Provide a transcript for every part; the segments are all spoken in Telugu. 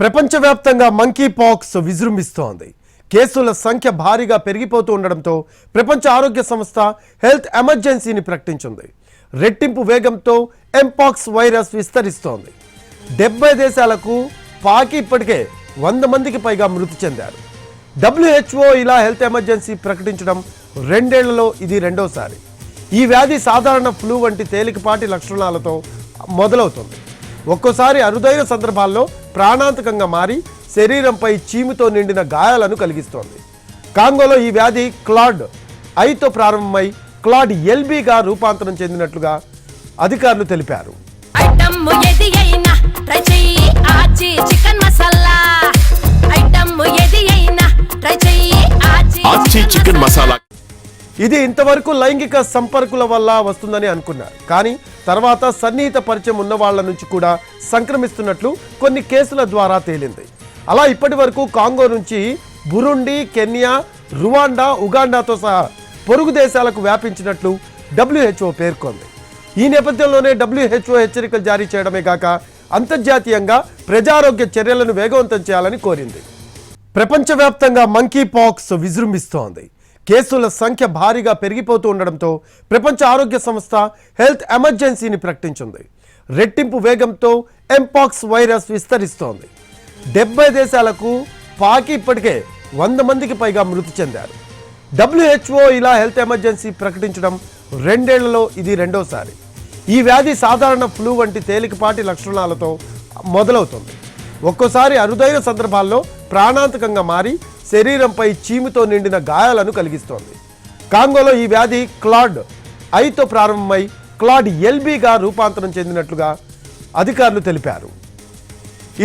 ప్రపంచవ్యాప్తంగా మంకీ పాక్స్ విజృంభిస్తోంది. కేసుల సంఖ్య భారీగా పెరిగిపోతూ ఉండడంతో ప్రపంచ ఆరోగ్య సంస్థ హెల్త్ ఎమర్జెన్సీని ప్రకటించింది. రెట్టింపు వేగంతో ఎంపాక్స్ వైరస్ విస్తరిస్తోంది. డెబ్బై దేశాలకు పాకి ఇప్పటికే వంద మందికి పైగా మృతి చెందారు. డబ్ల్యూహెచ్ఓ ఇలా హెల్త్ ఎమర్జెన్సీ ప్రకటించడం రెండేళ్ళలో ఇది రెండోసారి. ఈ వ్యాధి సాధారణ ఫ్లూ వంటి తేలికపాటి లక్షణాలతో మొదలవుతుంది. ఒక్కోసారి అరుదైన సందర్భాల్లో ప్రాణాంతకంగా మారి శరీరంపై చీముతో నిండిన గాయాలను కలిగిస్తోంది. కాంగోలో ఈ వ్యాధి క్లాడ్ ఐతో ప్రారంభమై క్లాడ్ ఎల్బీగా రూపాంతరం చెందినట్లుగా అధికారులు తెలిపారు. ఐటమ్ ఏది అయినా ట్రై చెయ్యి ఆచి చికెన్ మసాలా. ఐటమ్ ఏది అయినా ట్రై చెయ్యి ఆచి ఆచి చికెన్ మసాలా. ఇది ఇంతవరకు లైంగిక సంపర్కుల వల్ల వస్తుందని అనుకున్నారు. కానీ తర్వాత సన్నిహిత పరిచయం ఉన్న వాళ్ళ నుంచి కూడా సంక్రమిస్తున్నట్లు కొన్ని కేసుల ద్వారా తేలింది. అలా ఇప్పటి వరకు కాంగో నుంచి బురుండి కెన్యా రువాండా ఉగాండాతో సహా పొరుగు దేశాలకు వ్యాపించినట్లు డబ్ల్యూహెచ్ఓ పేర్కొంది. ఈ నేపథ్యంలోనే డబ్ల్యూహెచ్ఓ హెచ్చరికలు జారీ చేయడమే కాక అంతర్జాతీయంగా ప్రజారోగ్య చర్యలను వేగవంతం చేయాలని కోరింది. ప్రపంచవ్యాప్తంగా మంకీ పాక్స్ విజృంభిస్తోంది. కేసుల సంఖ్య భారీగా పెరిగిపోతూ ఉండడంతో ప్రపంచ ఆరోగ్య సంస్థ హెల్త్ ఎమర్జెన్సీని ప్రకటించింది. రెట్టింపు వేగంతో ఎంపాక్స్ వైరస్ విస్తరిస్తోంది. డెబ్బై దేశాలకు పాకి ఇప్పటికే వంద మందికి పైగా మృతి చెందారు. డబ్ల్యూహెచ్ఓ ఇలా హెల్త్ ఎమర్జెన్సీ ప్రకటించడం రెండేళ్ళలో ఇది రెండోసారి. ఈ వ్యాధి సాధారణ ఫ్లూ వంటి తేలికపాటి లక్షణాలతో మొదలవుతుంది. ఒక్కోసారి అరుదైన సందర్భాల్లో ప్రాణాంతకంగా మారి శరీరంపై చీముతో నిండిన గాయాలను కలిగిస్తోంది. కాంగోలో ఈ వ్యాధి క్లాడ్ ఐతో ప్రారంభమై క్లాడ్ ఎల్బీగా రూపాంతరం చెందినట్లుగా అధికారులు తెలిపారు.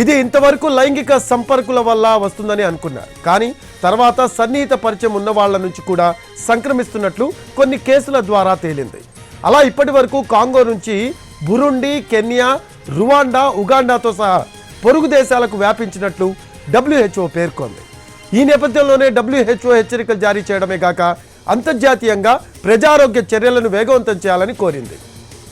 ఇది ఇంతవరకు లైంగిక సంపర్కుల వల్ల వస్తుందని అనుకున్నారు. కానీ తర్వాత సన్నిహిత పరిచయం ఉన్న వాళ్ళ నుంచి కూడా సంక్రమిస్తున్నట్లు కొన్ని కేసుల ద్వారా తేలింది. అలా ఇప్పటి వరకు కాంగో నుంచి బురుండి కెన్యా రువాండా ఉగాండాతో సహా పొరుగు దేశాలకు వ్యాపించినట్లు డబ్ల్యూహెచ్ఓ పేర్కొంది. ఈ నేపథ్యంలోనే డబ్ల్యూహెచ్ఓ హెచ్చరికలు జారీ చేయడమే కాక అంతర్జాతీయంగా ప్రజారోగ్య చర్యలను వేగవంతం చేయాలని కోరింది.